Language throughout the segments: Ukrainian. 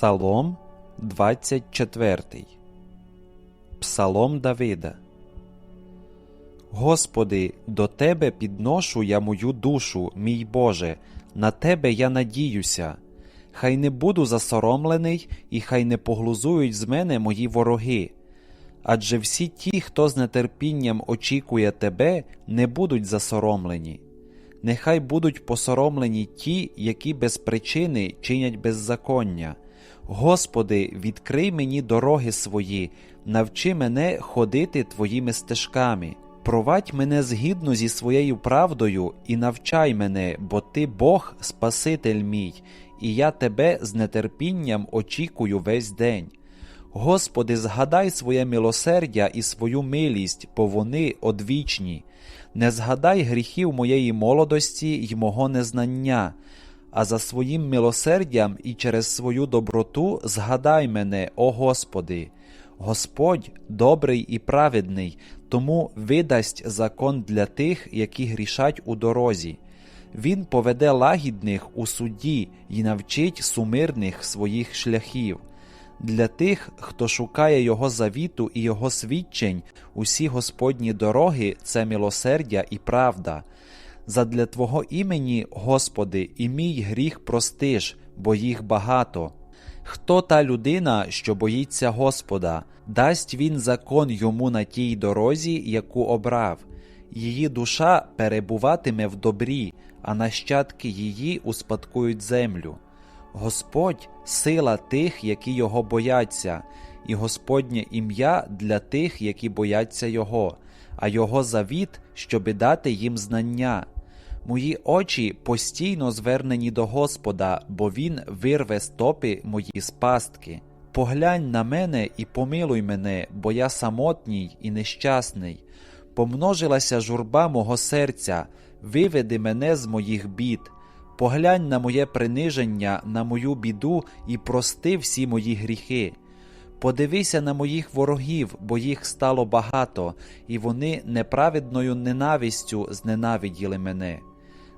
Псалом 24. Псалом Давида. Господи, до Тебе підношу я мою душу, мій Боже, на Тебе я надіюся. Хай не буду засоромлений, і хай не поглузують з мене мої вороги. Адже всі ті, хто з нетерпінням очікує Тебе, не будуть засоромлені. Нехай будуть посоромлені ті, які без причини чинять беззаконня. Господи, відкрий мені дороги свої, навчи мене ходити Твоїми стежками. Провадь мене згідно зі своєю правдою і навчай мене, бо Ти Бог, Спаситель мій, і я Тебе з нетерпінням очікую весь день. Господи, згадай своє милосердя і свою милість, бо вони одвічні. Не згадай гріхів моєї молодості й мого незнання, а за своїм милосердям і через свою доброту згадай мене, о Господи. Господь добрий і праведний, тому видасть закон для тих, які грішать у дорозі. Він поведе лагідних у суді і навчить сумирних своїх шляхів. Для тих, хто шукає Його завіту і Його свідчень, усі Господні дороги це милосердя і правда. Задля Твого імені, Господи, і мій гріх простиш, бо їх багато. Хто та людина, що боїться Господа, дасть він закон йому на тій дорозі, яку обрав, її душа перебуватиме в добрі, а нащадки її успадкують землю. Господь сила тих, які його бояться, і Господнє ім'я для тих, які бояться Його, а Його завіт, щоби дати їм знання. Мої очі постійно звернені до Господа, бо Він вирве стопи мої з пастки. Поглянь на мене і помилуй мене, бо я самотній і нещасний. Помножилася журба мого серця, виведи мене з моїх бід. Поглянь на моє приниження, на мою біду і прости всі мої гріхи. Подивися на моїх ворогів, бо їх стало багато, і вони неправедною ненавистю зненавиділи мене.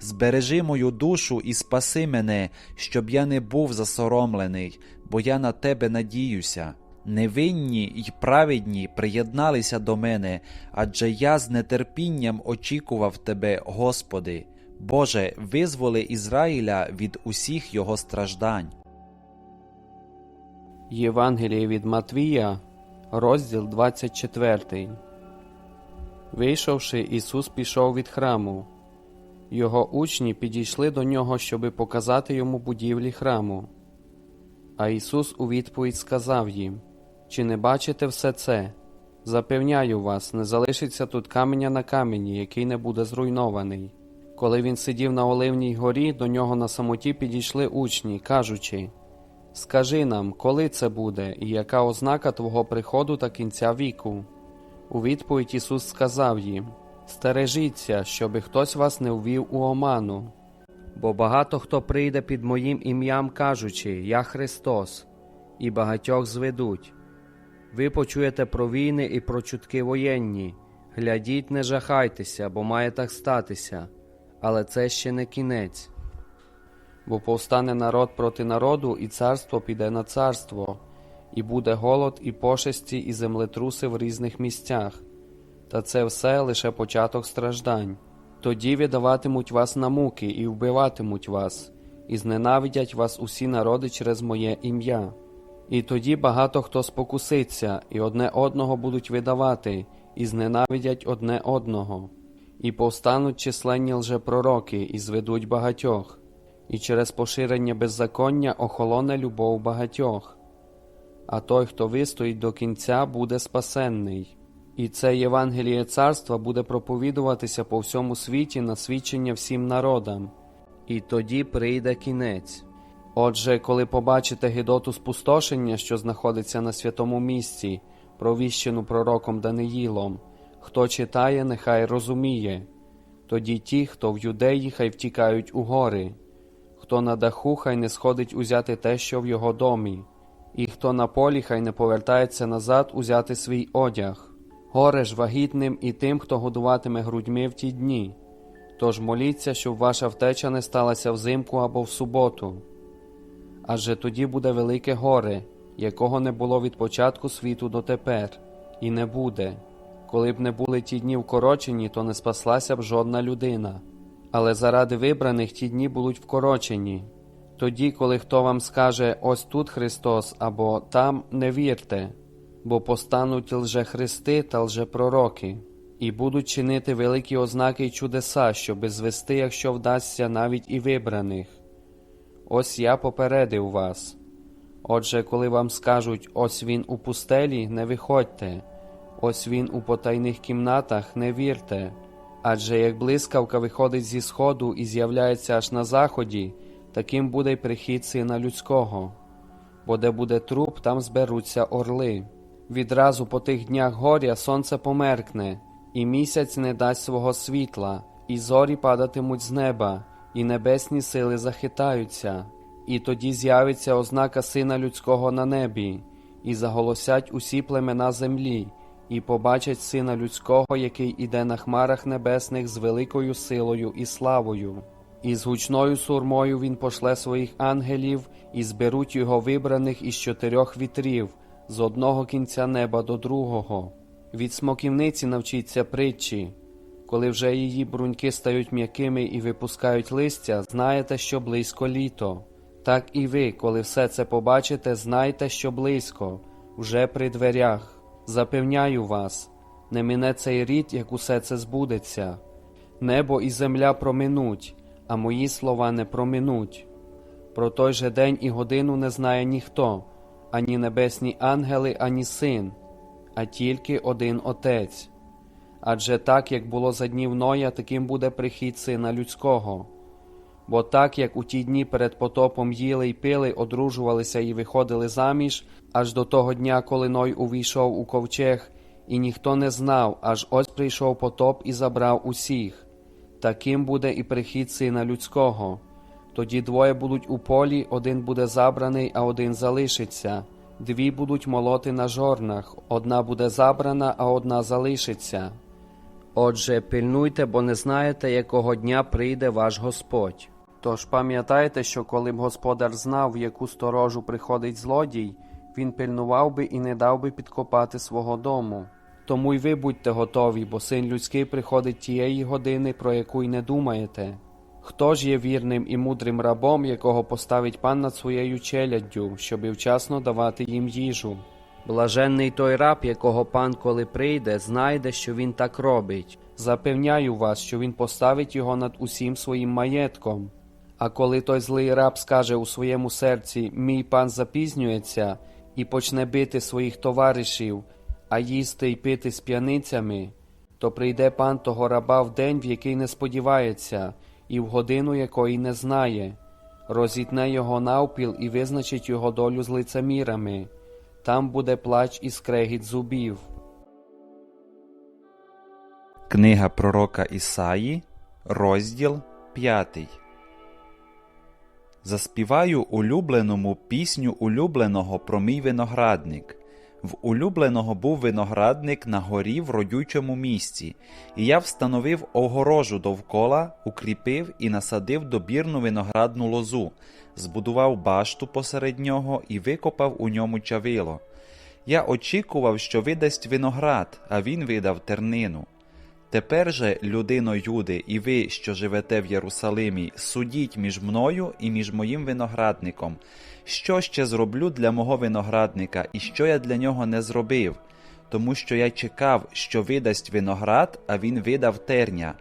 Збережи мою душу і спаси мене, щоб я не був засоромлений, бо я на тебе надіюся. Невинні й праведні приєдналися до мене, адже я з нетерпінням очікував тебе, Господи. Боже, визволи Ізраїля від усіх його страждань. Євангеліє від Матвія, розділ 24. Вийшовши, Ісус пішов від храму. Його учні підійшли до нього, щоби показати йому будівлі храму. А Ісус у відповідь сказав їм: Чи не бачите все це? Запевняю вас, не залишиться тут каменя на камені, який не буде зруйнований. Коли він сидів на Оливній горі, до нього на самоті підійшли учні, кажучи: Скажи нам, коли це буде, і яка ознака Твого приходу та кінця віку? У відповідь Ісус сказав їм: Стережіться, щоби хтось вас не ввів у оману. Бо багато хто прийде під моїм ім'ям, кажучи, Я Христос, і багатьох зведуть. Ви почуєте про війни і про чутки воєнні. Глядіть, не жахайтеся, бо має так статися, але це ще не кінець. Бо повстане народ проти народу, і царство піде на царство, і буде голод, і пошесті, і землетруси в різних місцях. Та це все лише початок страждань. Тоді видаватимуть вас на муки і вбиватимуть вас, і зненавидять вас усі народи через моє ім'я. І тоді багато хто спокуситься, і одне одного будуть видавати, і зненавидять одне одного, і повстануть численні лжепророки, і зведуть багатьох, і через поширення беззаконня охолоне любов багатьох. А той, хто вистоїть до кінця, буде спасенний. І це Євангеліє царства буде проповідуватися по всьому світі на свідчення всім народам, і тоді прийде кінець. Отже, коли побачите гидоту спустошення, що знаходиться на святому місці, провіщену пророком Даниїлом, хто читає, нехай розуміє. Тоді ті, хто в юдеї, хай втікають у гори, хто на даху, хай не сходить узяти те, що в його домі, і хто на полі, хай не повертається назад узяти свій одяг. Горе ж вагітним і тим, хто годуватиме грудьми в ті дні. Тож моліться, щоб ваша втеча не сталася взимку або в суботу. адже тоді буде велике горе, якого не було від початку світу дотепер, і не буде. Коли б не були ті дні вкорочені, то не спаслася б жодна людина. Але заради вибраних ті дні будуть вкорочені. Тоді, коли хто вам скаже ось тут Христос або там, не вірте, бо постануть лжехристи та лжепророки, і будуть чинити великі ознаки й чудеса, щоби звести, якщо вдасться, навіть і вибраних. Ось я попередив вас. Отже, коли вам скажуть ось він у пустелі, не виходьте, ось він у потайних кімнатах, не вірте. Адже як блискавка виходить зі сходу і з'являється аж на заході, таким буде й прихід сина людського. Бо де буде труп, там зберуться орли. Відразу по тих днях горя сонце померкне, і місяць не дасть свого світла, і зорі падатимуть з неба, і небесні сили захитаються. І тоді з'явиться ознака Сина Людського на небі, і заголосять усі племена землі, і побачать Сина Людського, який іде на хмарах небесних з великою силою і славою. І з гучною сурмою він пошле своїх ангелів, і зберуть його вибраних із чотирьох вітрів, з одного кінця неба до другого. Від смоківниці навчіться притчі. Коли вже її бруньки стають м'якими і випускають листя, знаєте, що близько літо. Так і ви, коли все це побачите, знайте, що близько, вже при дверях. Запевняю вас, не мине цей рід, як усе це збудеться. Небо і земля проминуть, а мої слова не проминуть. Про той же день і годину не знає ніхто, ані небесні ангели, ані син, а тільки один Отець. Адже так, як було за днів Ноя, таким буде прихід сина людського. Бо так, як у ті дні перед потопом їли й пили, одружувалися і виходили заміж, аж до того дня, коли Ной увійшов у ковчег, і ніхто не знав, аж ось прийшов потоп і забрав усіх. Таким буде і прихід сина людського. Тоді двоє будуть у полі, один буде забраний, а один залишиться. Дві будуть молоти на жорнах, одна буде забрана, а одна залишиться. Отже, пильнуйте, бо не знаєте, якого дня прийде ваш Господь. Тож пам'ятайте, що коли б господар знав, в яку сторожу приходить злодій, він пильнував би і не дав би підкопати свого дому. Тому й ви будьте готові, бо син людський приходить тієї години, про яку й не думаєте. Хто ж є вірним і мудрим рабом, якого поставить пан над своєю челяддю, щоби вчасно давати їм їжу? Блаженний той раб, якого пан, коли прийде, знайде, що він так робить. Запевняю вас, що він поставить його над усім своїм маєтком. А коли той злий раб скаже у своєму серці Мій пан запізнюється і почне бити своїх товаришів, а їсти й пити з п'яницями, то прийде пан того раба в день, в який не сподівається, і в годину якої не знає, розітне його навпіл і визначить його долю з лицемірами. Там буде плач і скрегіт зубів. Книга пророка Ісаї, розділ 5. Заспіваю улюбленому пісню улюбленого про мій виноградник. В улюбленого був виноградник на горі в родючому місці, і я встановив огорожу довкола, укріпив і насадив добірну виноградну лозу, збудував башту посеред нього і викопав у ньому чавило. Я очікував, що видасть виноград, а він видав тернину. Тепер же, людино Юди, і ви, що живете в Єрусалимі, судіть між мною і між моїм виноградником. Що ще зроблю для мого виноградника, і що я для нього не зробив? Тому що я чекав, що видасть виноград, а він видав терня.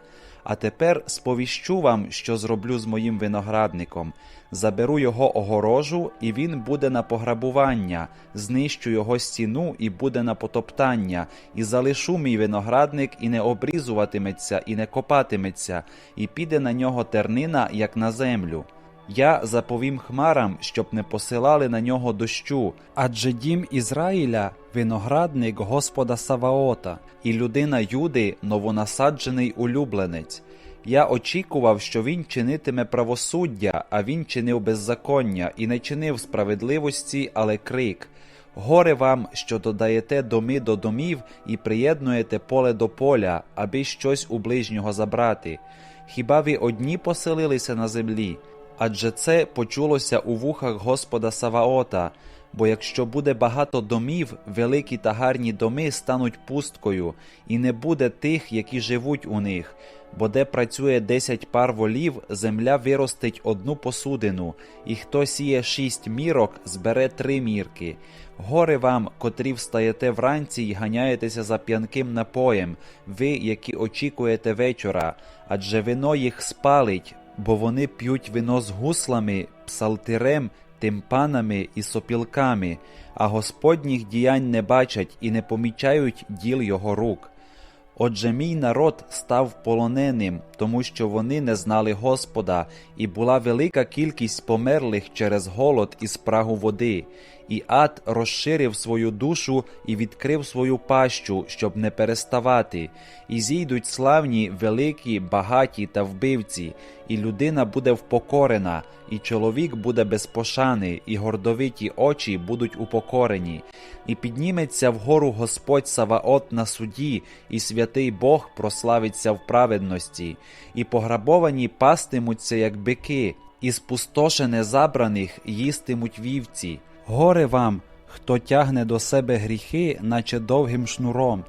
А тепер сповіщу вам, що зроблю з моїм виноградником. Заберу його огорожу, і він буде на пограбування, знищу його стіну і буде на потоптання, і залишу мій виноградник, і не обрізуватиметься, і не копатиметься, і піде на нього тернина, як на землю. Я заповім хмарам, щоб не посилали на нього дощу, адже дім Ізраїля виноградник Господа Саваота, і людина Юди новонасаджений улюбленець. Я очікував, що він чинитиме правосуддя, а він чинив беззаконня і не чинив справедливості, але крик. Горе вам, що додаєте доми до домів і приєднуєте поле до поля, аби щось у ближнього забрати. Хіба ви одні поселилися на землі? Адже це почулося у вухах Господа Саваота. Бо якщо буде багато домів, великі та гарні доми стануть пусткою, і не буде тих, які живуть у них. Бо де працює десять пар волів, земля виростить одну посудину, і хто сіє шість мірок, збере три мірки. Горе вам, котрі встаєте вранці й ганяєтеся за п'янким напоєм, ви, які очікуєте вечора, адже вино їх спалить, бо вони п'ють вино з гуслами, псалтирем, тимпанами і сопілками, а Господніх діянь не бачать і не помічають діл його рук. Отже, мій народ став полоненим, тому що вони не знали Господа, і була велика кількість померлих через голод і спрагу води, і ад розширив свою душу і відкрив свою пащу, щоб не переставати, і зійдуть славні, великі, багаті та вбивці, і людина буде впокорена, і чоловік буде без пошани, і гордовиті очі будуть упокорені, і підніметься вгору Господь Саваот на суді, і святий Бог прославиться в праведності, і пограбовані пастимуться, як бики, і спустошене забраних їстимуть вівці. Горе вам, хто тягне до себе гріхи, наче довгим шнуром,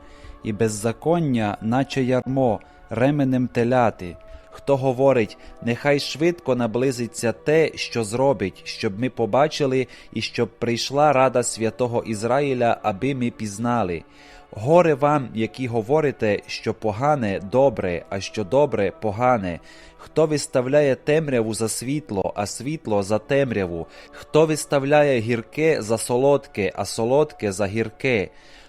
і беззаконня, наче ярмо, ременем теляти. Хто говорить, нехай швидко наблизиться те, що зробить, щоб ми побачили, і щоб прийшла рада святого Ізраїля, аби ми пізнали. Горе вам, які говорите, що погане добре, а що добре погане. Хто виставляє темряву за світло, а світло за темряву, хто виставляє гірке за солодке, а солодке за гірке.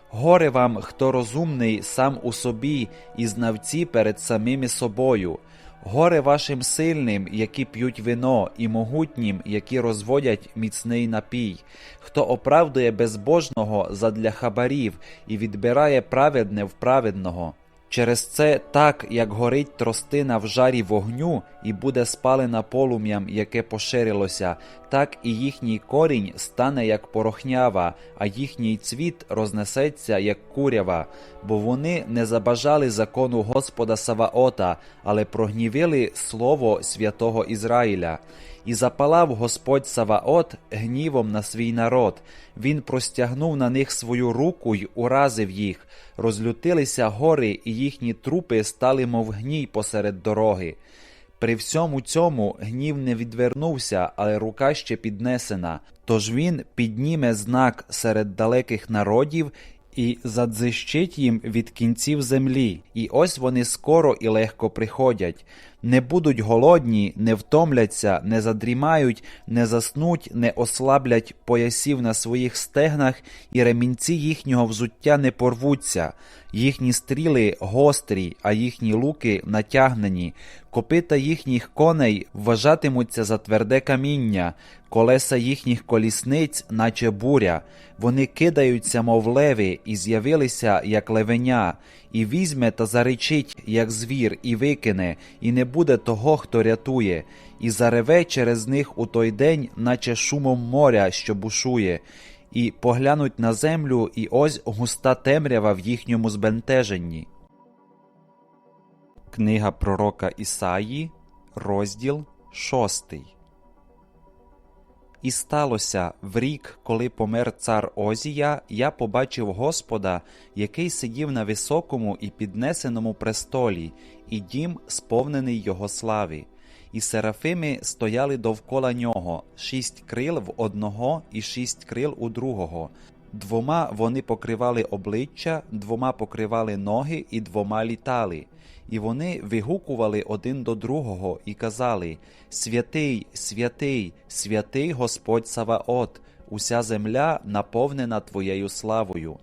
Горе вам, хто розумний сам у собі, і знавці перед самими собою. Горе вашим сильним, які п'ють вино, і могутнім, які розводять міцний напій, хто оправдує безбожного задля хабарів і відбирає праведне в праведного. Через це так, як горить тростина в жарі вогню і буде спалена полум'ям, яке поширилося, так і їхній корінь стане як порохнява, а їхній цвіт рознесеться як курява, бо вони не забажали закону Господа Саваота, але прогнівили слово святого Ізраїля. І запалав Господь Саваот гнівом на свій народ. Він простягнув на них свою руку й уразив їх. Розлютилися гори, і їхні трупи стали, мов гній посеред дороги. При всьому цьому гнів не відвернувся, але рука ще піднесена. Тож він підніме знак серед далеких народів і задзищить їм від кінців землі. І ось вони скоро і легко приходять. Не будуть голодні, не втомляться, не задрімають, не заснуть, не ослаблять поясів на своїх стегнах, і ремінці їхнього взуття не порвуться. Їхні стріли гострі, а їхні луки натягнені. Копита їхніх коней вважатимуться за тверде каміння, колеса їхніх колісниць, наче буря. Вони кидаються, мов леви, і з'явилися, як левеня, і візьме та заречить, як звір, і викине, і не буде того, хто рятує, і зареве через них у той день, наче шумом моря, що бушує, і поглянуть на землю, і ось густа темрява в їхньому збентеженні. Книга пророка Ісаї, розділ шостий. І сталося в рік, коли помер цар Озія, я побачив Господа, який сидів на високому і піднесеному престолі, і дім сповнений його слави. І серафими стояли довкола нього, шість крил в одного і шість крил у другого. Двома вони покривали обличчя, двома покривали ноги і двома літали. І вони вигукували один до другого і казали: Святий, святий, святий Господь Саваот, уся земля наповнена Твоєю славою.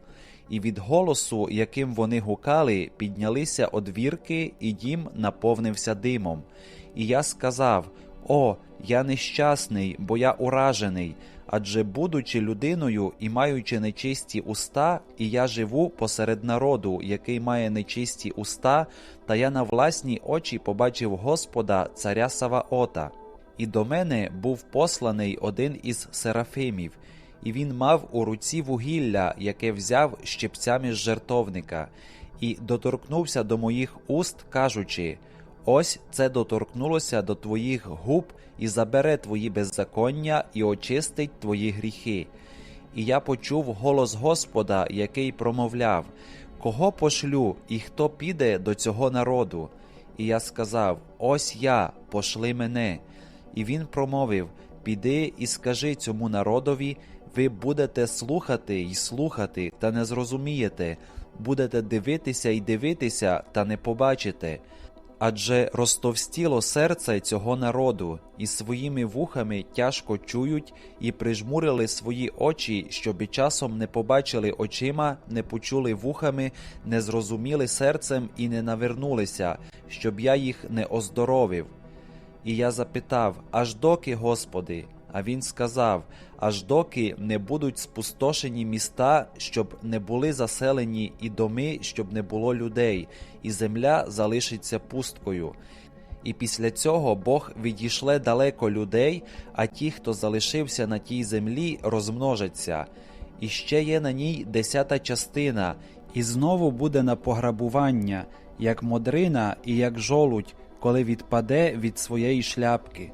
І від голосу, яким вони гукали, піднялися одвірки, і дім наповнився димом. І я сказав: О, я нещасний, бо я уражений. Адже, будучи людиною і маючи нечисті уста, і я живу посеред народу, який має нечисті уста, та я на власні очі побачив Господа, царя Саваота. І до мене був посланий один із серафимів, і він мав у руці вугілля, яке взяв щепцями з жертовника, і доторкнувся до моїх уст, кажучи: Ось це доторкнулося до твоїх губ і забере твої беззаконня і очистить твої гріхи. І я почув голос Господа, який промовляв: Кого пошлю, і хто піде до цього народу? І я сказав: Ось я, пошли мене. І він промовив: Піди і скажи цьому народові, ви будете слухати й слухати, та не зрозумієте, будете дивитися й дивитися, та не побачите. Адже розтовстіло серце цього народу, і своїми вухами тяжко чують, і прижмурили свої очі, щоб і часом не побачили очима, не почули вухами, не зрозуміли серцем і не навернулися, щоб я їх не оздоровив. І я запитав, аж доки, Господи? А він сказав: аж доки не будуть спустошені міста, щоб не були заселені і доми, щоб не було людей, і земля залишиться пусткою. І після цього Бог відійшле далеко людей, а ті, хто залишився на тій землі, розмножаться. І ще є на ній десята частина, і знову буде на пограбування, як модрина і як жолудь, коли відпаде від своєї шляпки.